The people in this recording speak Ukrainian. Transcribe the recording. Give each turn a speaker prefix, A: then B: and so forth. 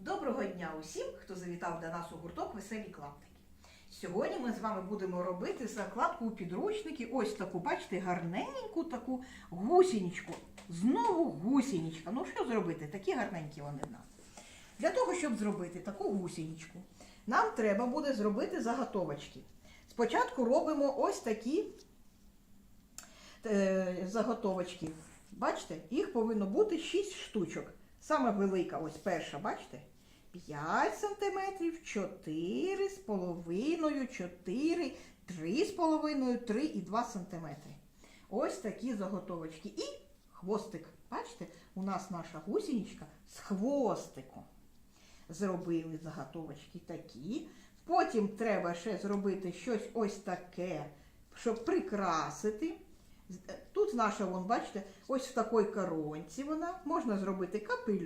A: Доброго дня усім, хто завітав до нас у гурток Веселі клаптики. Сьогодні ми з вами будемо робити закладку у підручники. Ось таку, бачите, гарненьку таку гусінічку. Знову гусінічка. Ну що зробити? Такі гарненькі вони в нас. Для того, щоб зробити таку гусінічку, нам треба буде зробити заготовочки. Спочатку робимо ось такі е, заготовочки. Бачите, їх повинно бути 6 штучок. Саме велика, ось перша, бачите? 5 сантиметрів, 4 з половиною, 4, 3 з половиною, 3 і 2 сантиметри. Ось такі заготовочки. І хвостик. Бачите, у нас наша гусінічка з хвостиком. Зробили заготовочки такі. Потім треба ще зробити щось ось таке, щоб прикрасити. Тут наша, вон, бачите, ось в такій коронці вона. Можна зробити капелюх.